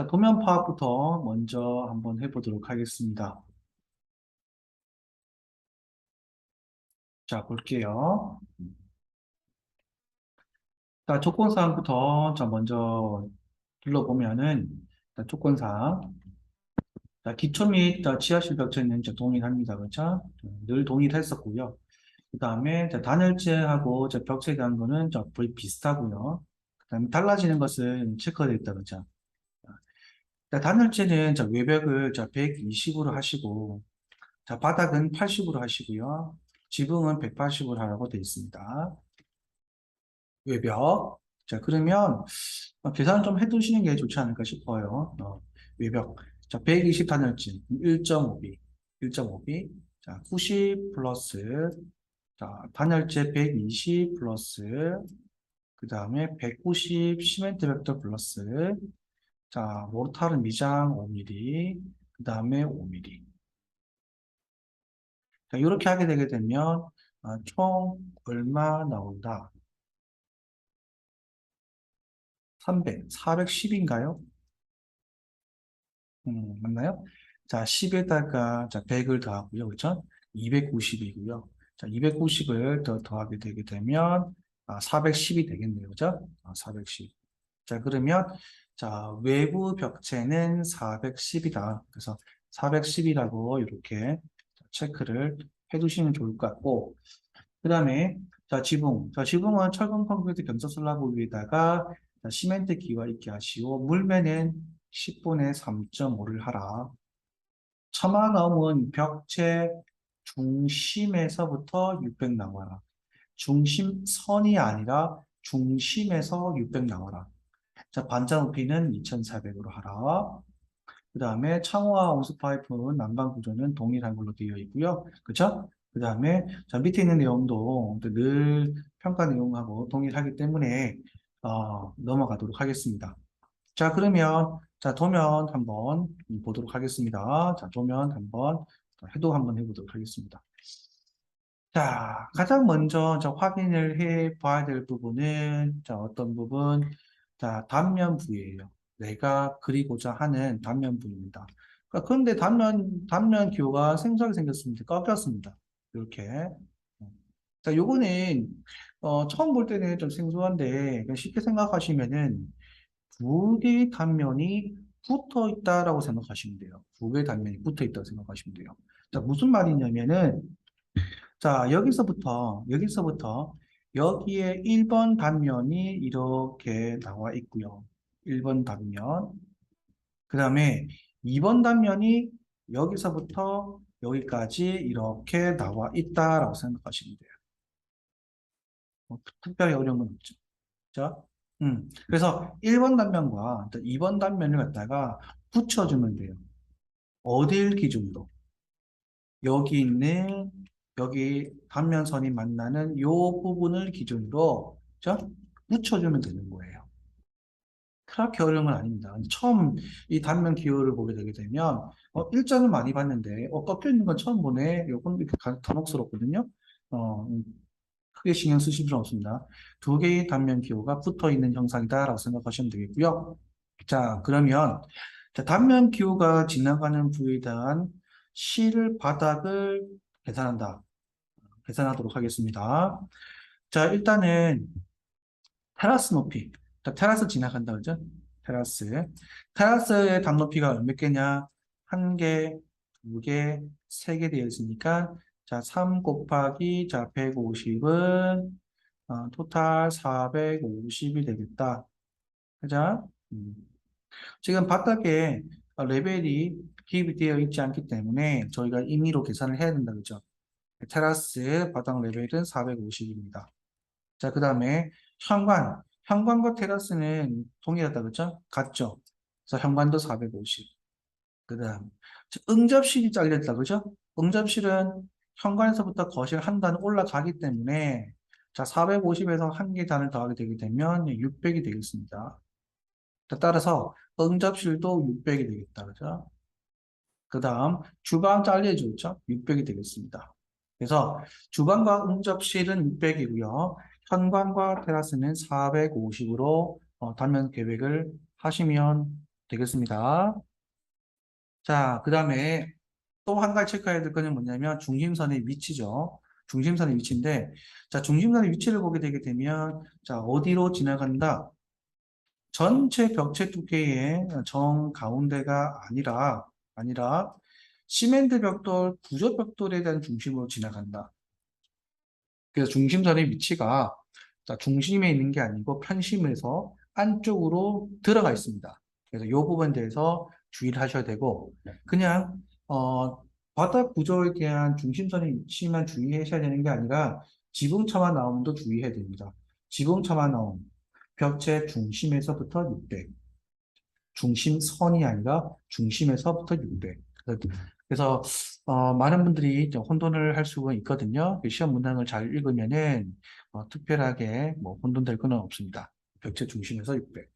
자, 도면 파악부터 먼저 한번 해보도록 하겠습니다. 자, 볼게요. 자, 조건사항부터 자, 먼저 둘러보면은 자, 조건사항. 자, 기초 및 자, 지하실 벽체는 자, 동일합니다. 그렇죠? 늘 동일했었고요. 그 다음에 단열재하고 자, 벽체에 대한 거는 자, 거의 비슷하고요. 그 다음에 달라지는 것은 체크되어 있다. 그렇죠? 자, 단열재는 자, 외벽을 자, 120으로 하시고 자, 바닥은 80으로 하시고요. 지붕은 180으로 하라고 되어 있습니다. 외벽. 자, 그러면 어, 계산 좀 해두시는 게 좋지 않을까 싶어요. 어, 외벽. 자, 120 단열재 1.5B. 1.5B. 자, 90 플러스 자, 단열재 120 플러스 그 다음에 190 시멘트 벡터 플러스 자, 모르타르 미장 5mm 그 다음에 5mm 자, 이렇게 하게 되게 되면 아, 총 얼마 나온다? 300, 410인가요? 음, 맞나요? 자, 10에다가 자, 100을 더하고요. 그렇죠? 290이고요. 자, 290을 더 더하게 되게 되면 아, 410이 되겠네요. 그죠? 아, 410. 자, 그러면 자, 외부 벽체는 410이다. 그래서 410이라고 이렇게 체크를 해두시면 좋을 것 같고 그 다음에 자 지붕. 자 지붕은 철근 콘크리트 경사 슬라브 위에다가 자, 시멘트 기와 있게 하시고 물매는 10분의 3.5를 하라. 처마 넘은 벽체 중심에서부터 600 나와라. 중심선이 아니라 중심에서 600 나와라 자 반자 높이는 2400으로 하라 그 다음에 창호와 온수 파이프 난방 구조는 동일한 걸로 되어 있고요. 그쵸? 그 다음에 자 밑에 있는 내용도 늘 평가 내용하고 동일하기 때문에 어, 넘어가도록 하겠습니다. 자 그러면 자 도면 한번 보도록 하겠습니다. 자 도면 한번 해도 한번 해보도록 하겠습니다. 자 가장 먼저 자, 확인을 해 봐야 될 부분은 자 어떤 부분 자 단면 부위예요. 내가 그리고자 하는 단면 부위입니다. 그러니까 그런데 단면, 단면 기호가 생소하게 생겼습니다. 꺾였습니다. 이렇게. 자, 요거는, 어, 처음 볼 때는 좀 생소한데, 쉽게 생각하시면은, 두 개의 단면이 붙어 있다라고 생각하시면 돼요. 두 개의 단면이 붙어 있다고 생각하시면 돼요. 자, 무슨 말이냐면은, 자, 여기서부터, 여기서부터, 여기에 1번 단면이 이렇게 나와 있고요. 1번 단면. 그 다음에 2번 단면이 여기서부터 여기까지 이렇게 나와 있다라고 생각하시면 돼요. 뭐, 특별히 어려운 건 없죠. 자, 음. 그래서 1번 단면과 2번 단면을 갖다가 붙여주면 돼요. 어딜 기준으로? 여기 있는 여기 단면선이 만나는 이 부분을 기준으로 자, 붙여주면 되는 거예요. 그렇게 어려운 건 아닙니다. 처음 이 단면 기호를 보게 되게 되면 어, 일자는 많이 봤는데 어, 꺾여 있는 건 처음 보네. 이건 이렇게 단혹스럽거든요. 어, 음, 크게 신경 쓰실 필요 없습니다. 두 개의 단면 기호가 붙어 있는 형상이다라고 생각하시면 되겠고요. 자, 그러면 자, 단면 기호가 지나가는 부위에 대한 실 바닥을 계산한다. 계산하도록 하겠습니다. 자, 일단은 테라스 높이. 자, 테라스 지나간다, 그죠? 테라스. 테라스의 당 높이가 몇 개냐? 한 개, 두 개, 세 개 되어 있으니까, 자, 3 곱하기, 자, 150은, 어, 토탈 450이 되겠다. 그죠? 음. 지금 바닥에 레벨이 기입이 되어 있지 않기 때문에 저희가 임의로 계산을 해야 된다, 그죠? 테라스 바닥 레벨은 450입니다. 자, 그 다음에 현관. 현관과 테라스는 동일하다, 그죠? 같죠? 그래서 현관도 450. 그 다음, 응접실이 잘렸다, 그죠? 응접실은 현관에서부터 거실 한 단 올라가기 때문에 자, 450에서 한 개 단을 더하게 되게 되면 600이 되겠습니다. 자, 따라서 응접실도 600이 되겠다, 그죠? 그 다음, 주방 잘려주죠? 600이 되겠습니다. 그래서 주방과 응접실은 600이고요. 현관과 테라스는 450으로 어, 단면 계획을 하시면 되겠습니다. 자, 그 다음에 또 한 가지 체크해야 될 거는 뭐냐면 중심선의 위치죠. 중심선의 위치인데, 자, 중심선의 위치를 보게 되게 되면, 자, 어디로 지나간다? 전체 벽체 두께의 정 가운데가 아니라, 아니라, 시멘트 벽돌, 구조 벽돌에 대한 중심으로 지나간다. 그래서 중심선의 위치가 자, 중심에 있는 게 아니고 편심에서 안쪽으로 들어가 있습니다. 그래서 이 부분에 대해서 주의를 하셔야 되고 그냥 어, 바닥 구조에 대한 중심선의 위치만 주의하셔야 되는 게 아니라 지붕차만 나오면도 주의해야 됩니다. 지붕차만 나오면 벽체 중심에서부터 600 중심선이 아니라 중심에서부터 600 그래서 어, 많은 분들이 혼돈을 할 수가 있거든요. 그 시험 문항을 잘 읽으면은 어, 특별하게 뭐 혼돈될 건 없습니다. 벽체 중심에서 600.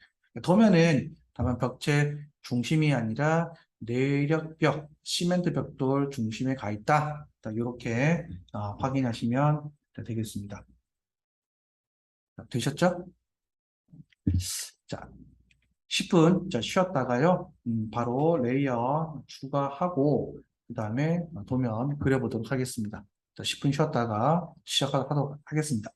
도면은 다만 벽체 중심이 아니라 내력벽, 시멘트 벽돌 중심에 가 있다. 이렇게 어, 확인하시면 되겠습니다. 자, 되셨죠? 자, 10분 자, 쉬었다가요. 음, 바로 레이어 추가하고 그 다음에 도면 그려보도록 하겠습니다. 자, 10분 쉬었다가 시작하도록 하겠습니다.